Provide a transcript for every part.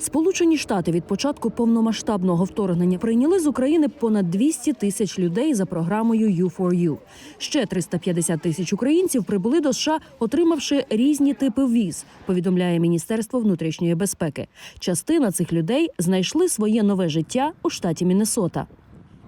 Сполучені Штати від початку повномасштабного вторгнення прийняли з України понад 200 тисяч людей за програмою U4U. Ще 350 тисяч українців прибули до США, отримавши різні типи віз. Повідомляє Міністерство внутрішньої безпеки. Частина цих людей знайшли своє нове життя у штаті Міннесота.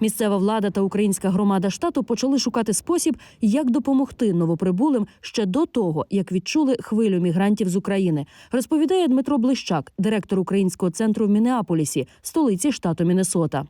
Місцева влада та українська громада штату почали шукати спосіб, як допомогти новоприбулим ще до того, як відчули хвилю мігрантів з України. Розповідає Дмитро Блищак, директор українського центру в Мінеаполісі, столиці штату Міннесота.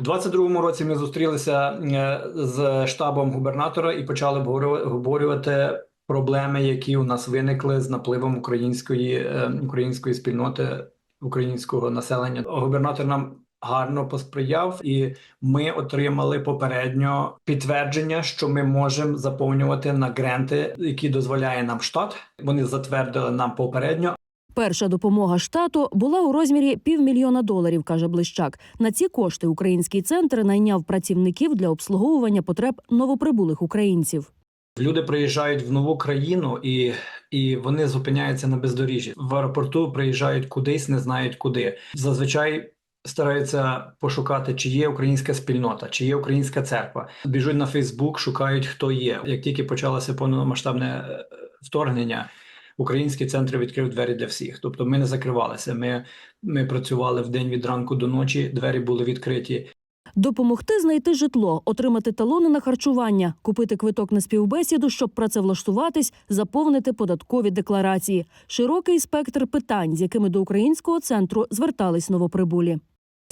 У 22-му році ми зустрілися е, з штабом губернатора і почали обговорю- обговорювати проблеми, які у нас виникли з напливом української, е, української спільноти, українського населення. Губернатор нам гарно посприяв, і ми отримали попередньо підтвердження, що ми можемо заповнювати на гранти, які дозволяє нам штат. Вони затвердили нам попередньо, Перша допомога штату була у розмірі півмільйона доларів, каже Блищак. На ці кошти український центр найняв працівників для обслуговування потреб новоприбулих українців. Люди приїжджають в нову країну і, і вони зупиняються на бездоріжжі. В аеропорту приїжджають кудись, не знають куди. Зазвичай стараються пошукати, чи є українська спільнота, чи є українська церква. Біжуть на Фейсбук, шукають, хто є. Як тільки почалося повномасштабне е, вторгнення, український центр відкрив двері для всіх. Тобто ми не закривалися. Ми, ми працювали в день від ранку до ночі. Двері були відкриті. Допомогти знайти житло, отримати талони на харчування, купити квиток на співбесіду, щоб працевлаштуватись, заповнити податкові декларації. Широкий спектр питань, з якими до українського центру звертались новоприбулі.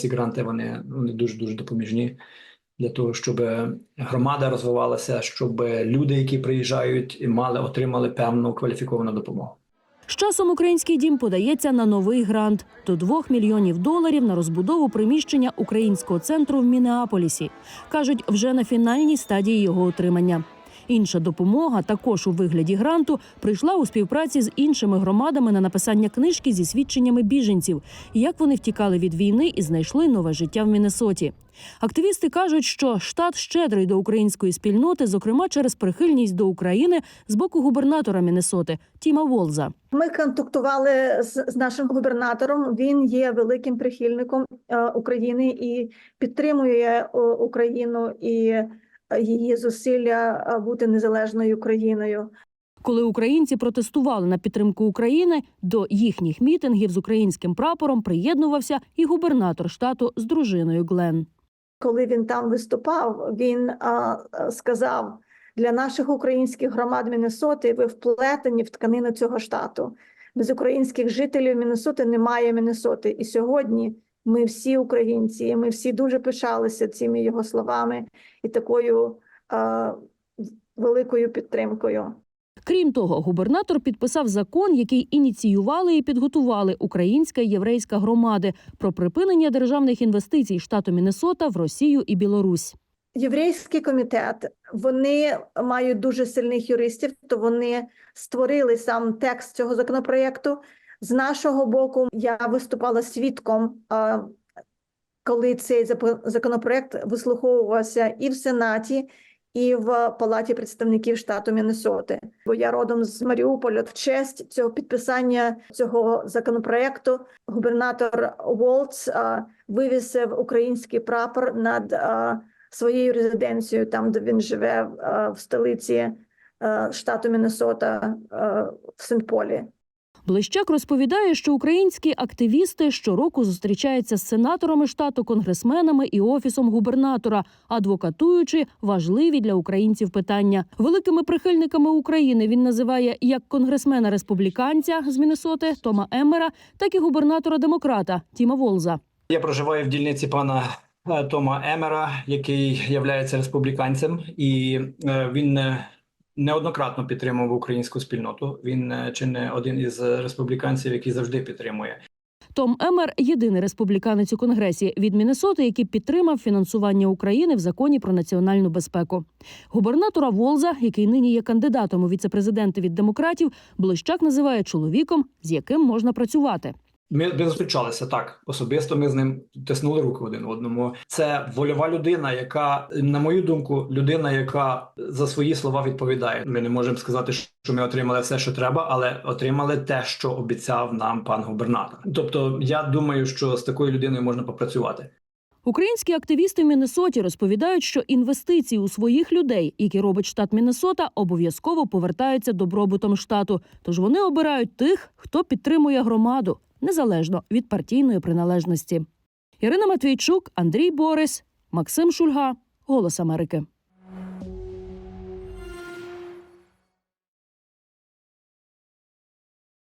Ці гранти вони, вони дуже дуже допоміжні для того, щоб громада розвивалася, щоб люди, які приїжджають, мали отримали певну кваліфіковану допомогу. З часом український дім подається на новий грант до 2 мільйонів доларів на розбудову приміщення українського центру в Мінеаполісі. кажуть, вже на фінальній стадії його отримання. Інша допомога, також у вигляді гранту, прийшла у співпраці з іншими громадами на написання книжки зі свідченнями біженців, як вони втікали від війни і знайшли нове життя в Міннесоті. Активісти кажуть, що штат щедрий до української спільноти, зокрема через прихильність до України з боку губернатора Міннесоти Тіма Волза. Ми контактували з, з нашим губернатором. Він є великим прихильником е, України і підтримує е, Україну і її зусилля бути незалежною країною. Коли українці протестували на підтримку України, до їхніх мітингів з українським прапором приєднувався і губернатор штату з дружиною Глен. Коли він там виступав, він а, сказав для наших українських громад Міннесоти ви вплетені в тканину цього штату. Без українських жителів Міннесоти немає Міннесоти. І сьогодні ми всі українці, ми всі дуже пишалися цими його словами і такою а, великою підтримкою. Крім того, губернатор підписав закон, який ініціювали і підготували українська і єврейська громади про припинення державних інвестицій штату Міннесота в Росію і Білорусь. Єврейський комітет вони мають дуже сильних юристів, то вони створили сам текст цього законопроекту. З нашого боку, я виступала свідком, коли цей законопроект вислуховувався і в Сенаті, і в Палаті представників штату Міннесоти. Бо я родом з Маріуполя. В честь цього підписання цього законопроекту губернатор Волц вивісив український прапор над своєю резиденцією, там де він живе в столиці штату Міннесота в Сент-Полі. Блищак розповідає, що українські активісти щороку зустрічаються з сенаторами штату, конгресменами і офісом губернатора, адвокатуючи важливі для українців питання. Великими прихильниками України він називає як конгресмена республіканця з Міннесоти Тома Еммера, так і губернатора демократа Тіма Волза. Я проживаю в дільниці пана е, Тома Емера, який є республіканцем, і е, він е, неоднократно підтримував українську спільноту. Він е, чи не один із республіканців, який завжди підтримує. Том Емер єдиний республіканець у конгресі від Міннесоти, який підтримав фінансування України в законі про національну безпеку. Губернатора Волза, який нині є кандидатом у віцепрезиденти від демократів, Блищак називає чоловіком, з яким можна працювати. Ми, ми зустрічалися так. Особисто ми з ним тиснули руки один одному. Це вольова людина, яка, на мою думку, людина, яка за свої слова відповідає. Ми не можемо сказати, що ми отримали все, що треба, але отримали те, що обіцяв нам пан губернатор. Тобто, я думаю, що з такою людиною можна попрацювати. Українські активісти в Міннесоті розповідають, що інвестиції у своїх людей, які робить штат Міннесота, обов'язково повертаються добробутом штату. Тож вони обирають тих, хто підтримує громаду, незалежно від партійної приналежності. Ірина Матвійчук, Андрій Борис, Максим Шульга, Голос Америки.